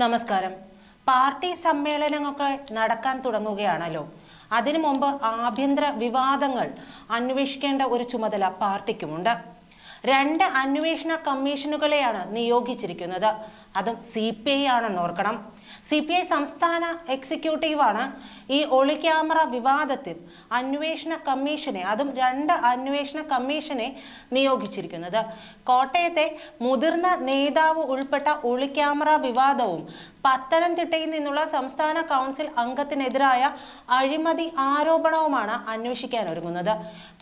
നമസ്കാരം. പാർട്ടി സമ്മേളനങ്ങളൊക്കെ നടക്കാൻ തുടങ്ങുകയാണല്ലോ. അതിനു മുമ്പ് ആഭ്യന്തര വിവാദങ്ങൾ അന്വേഷിക്കേണ്ട ഒരു ചുമതല പാർട്ടിക്കുമുണ്ട്. രണ്ട് അന്വേഷണ കമ്മീഷനുകളെയാണ് നിയോഗിച്ചിരിക്കുന്നത്. അതും സി പി ഐ ആണെന്ന് ഓർക്കണം. സി പി ഐ സംസ്ഥാന എക്സിക്യൂട്ടീവാണ്. ഈ ഒളി ക്യാമറ വിവാദത്തിൽ അന്വേഷണ കമ്മീഷനെ അതും രണ്ട് അന്വേഷണ കമ്മീഷനെ നിയോഗിച്ചിരിക്കുന്നത്. കോട്ടയത്തെ മുതിർന്ന നേതാവ് ഉൾപ്പെട്ട ഒളി ക്യാമറ വിവാദവും പത്തനംതിട്ടയിൽ നിന്നുള്ള സംസ്ഥാന കൗൺസിൽ അംഗത്തിനെതിരായ അഴിമതി ആരോപണവുമാണ് അന്വേഷിക്കാൻ ഒരുങ്ങുന്നത്.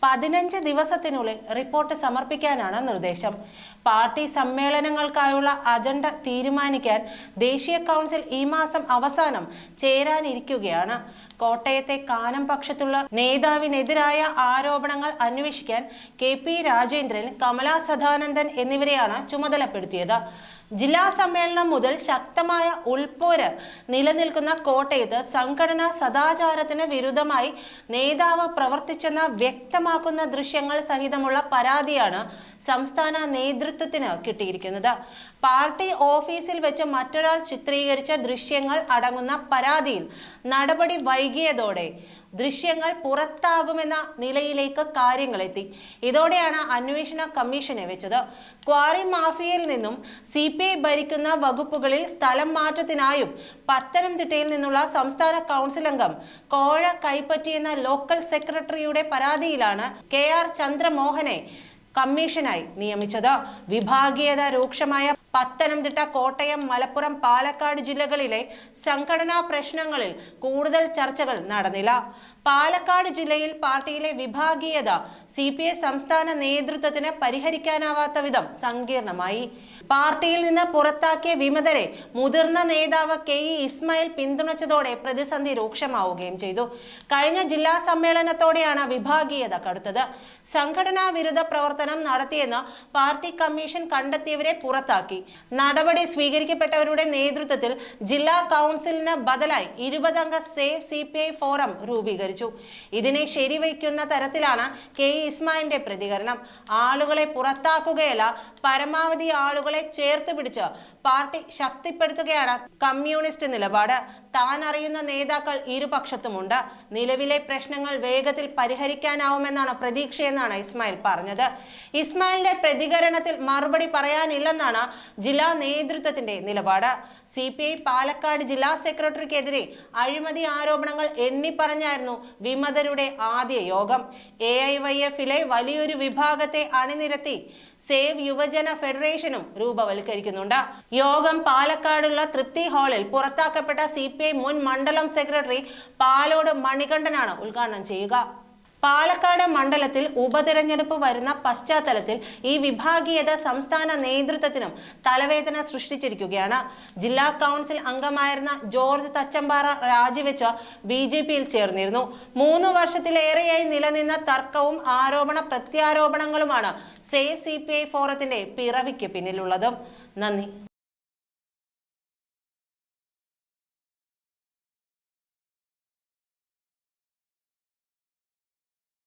പതിനഞ്ച് ദിവസത്തിനുള്ളിൽ റിപ്പോർട്ട് സമർപ്പിക്കാനാണ് നിർദ്ദേശം. പാർട്ടി സമ്മേളനങ്ങൾക്കായുള്ള അജണ്ട തീരുമാനിക്കാൻ ദേശീയ കൗൺസിൽ ഈ മാസം അവസാനം ചേരാനിരിക്കുകയാണ്. കോട്ടയത്തെ കാനം പക്ഷത്തുള്ള നേതാവിനെതിരായ ആരോപണങ്ങൾ അന്വേഷിക്കാൻ കെ പി രാജേന്ദ്രൻ കമലാ സദാനന്ദൻ എന്നിവരെയാണ് ചുമതലപ്പെടുത്തിയത്. ജില്ലാ സമ്മേളനം മുതൽ ശക്തമായ ഉൾപോര് നിലനിൽക്കുന്ന കോട്ടയത്ത് സംഘടനാ സദാചാരത്തിന് വിരുദ്ധമായി നേതാവ് പ്രവർത്തിച്ചെന്ന് വ്യക്തമാക്കുന്ന ദൃശ്യങ്ങൾ സഹിതമുള്ള പരാതിയാണ് സംസ്ഥാന നേതൃത്വത്തിന് കിട്ടിയിരിക്കുന്നത്. പാർട്ടി ഓഫീസിൽ വെച്ച് മറ്റൊരാൾ ചിത്രീകരിച്ച ദൃശ്യങ്ങൾ അടങ്ങുന്ന പരാതിയിൽ നടപടി വൈകിയതോടെ ദൃശ്യങ്ങൾ പുറത്താകുമെന്ന നിലയിലേക്ക് കാര്യങ്ങളെത്തി ഇതോടെയാണ് അന്വേഷണ കമ്മീഷനെ വെച്ചത്. ക്വാറി മാഫിയയിൽ നിന്നും സി ഐ ഭരിക്കുന്ന വകുപ്പുകളിൽ സ്ഥലം മാറ്റത്തിനായും പത്തനംതിട്ടയിൽ നിന്നുള്ള സംസ്ഥാന കൗൺസിൽ അംഗം കോഴ കൈപ്പറ്റിയെന്ന ലോക്കൽ സെക്രട്ടറിയുടെ പരാതിയിലാണ് കെ ആർ ചന്ദ്രമോഹനെ കമ്മീഷനായി നിയമിച്ചത്. വിഭാഗീയത രൂക്ഷമായ പത്തനംതിട്ട കോട്ടയം മലപ്പുറം പാലക്കാട് ജില്ലകളിലെ സംഘടനാ പ്രശ്നങ്ങളിൽ കൂടുതൽ ചർച്ചകൾ നടന്നില്ല. പാലക്കാട് ജില്ലയിൽ പാർട്ടിയിലെ വിഭാഗീയത സി സംസ്ഥാന നേതൃത്വത്തിന് പരിഹരിക്കാനാവാത്ത വിധം സങ്കീർണമായി. പാർട്ടിയിൽ നിന്ന് പുറത്താക്കിയ വിമതരെ മുതിർന്ന നേതാവ് കെ ഇ ഇസ്മായിൽ പിന്തുണച്ചതോടെ പ്രതിസന്ധി രൂക്ഷമാവുകയും ചെയ്തു. കഴിഞ്ഞ ജില്ലാ സമ്മേളനത്തോടെയാണ് വിഭാഗീയത കടുത്തത്. സംഘടനാ വിരുദ്ധ പ്രവർത്തനം നടത്തിയെന്ന് പാർട്ടി കമ്മീഷൻ കണ്ടെത്തിയവരെ പുറത്താക്കി. നടപടി സ്വീകരിക്കപ്പെട്ടവരുടെ നേതൃത്വത്തിൽ ജില്ലാ കൗൺസിലിന് ബദലായി ഇരുപതംഗ save C P I forum രൂപീകരിച്ചു. ഇതിനെ ശരിവയ്ക്കുന്ന തരത്തിലാണ് കെ ഇസ്മായിന്റെ പ്രതികരണം. ആളുകളെ പുറത്താക്കുകയല്ല പരമാവധി ആളുകളെ ചേർത്ത് പിടിച്ച് പാർട്ടി ശക്തിപ്പെടുത്തുകയാണ് കമ്മ്യൂണിസ്റ്റ് നിലപാട്. താൻ അറിയുന്ന നേതാക്കൾ ഇരുപക്ഷത്തുമുണ്ട്. നിലവിലെ പ്രശ്നങ്ങൾ വേഗത്തിൽ പരിഹരിക്കാനാവുമെന്നാണ് പ്രതീക്ഷയെന്നാണ് ഇസ്മായിൽ പറഞ്ഞത്. ഇസ്മായിലിന്റെ പ്രതികരണത്തിൽ മറുപടി പറയാനില്ലെന്നാണ് ജില്ലാ നേതൃത്വത്തിന്റെ നിലപാട്. സി പി ഐ പാലക്കാട് ജില്ലാ സെക്രട്ടറിക്കെതിരെ അഴിമതി ആരോപണങ്ങൾ എണ്ണിപ്പറഞ്ഞായിരുന്നു വിമതരുടെ ആദ്യ യോഗം. എ ഐ വൈ എഫിലെ വലിയൊരു വിഭാഗത്തെ അണിനിരത്തി സേവ് യുവജന ഫെഡറേഷനും രൂപവൽക്കരിക്കുന്നുണ്ട്. യോഗം പാലക്കാടുള്ള തൃപ്തി ഹാളിൽ പുറത്താക്കപ്പെട്ട സി മുൻ മണ്ഡലം സെക്രട്ടറി പാലോട് മണികണ്ഠനാണ് ഉദ്ഘാടനം ചെയ്യുക. പാലക്കാട് മണ്ഡലത്തിൽ ഉപതെരഞ്ഞെടുപ്പ് വരുന്ന പശ്ചാത്തലത്തിൽ ഈ വിഭാഗീയത സംസ്ഥാന നേതൃത്വത്തിനും തലവേദന സൃഷ്ടിച്ചിരിക്കുകയാണ്. ജില്ലാ കൗൺസിൽ അംഗമായിരുന്ന ജോർജ് തച്ചമ്പാറ രാജിവെച്ച് ബി ജെ പിയിൽ ചേർന്നിരുന്നു. മൂന്ന് വർഷത്തിലേറെയായി നിലനിന്ന തർക്കവും ആരോപണ പ്രത്യാരോപണങ്ങളുമാണ് സേവ് സി പി ഐ ഫോറത്തിന്റെ പിറവിക്ക് പിന്നിലുള്ളത്. നന്ദി.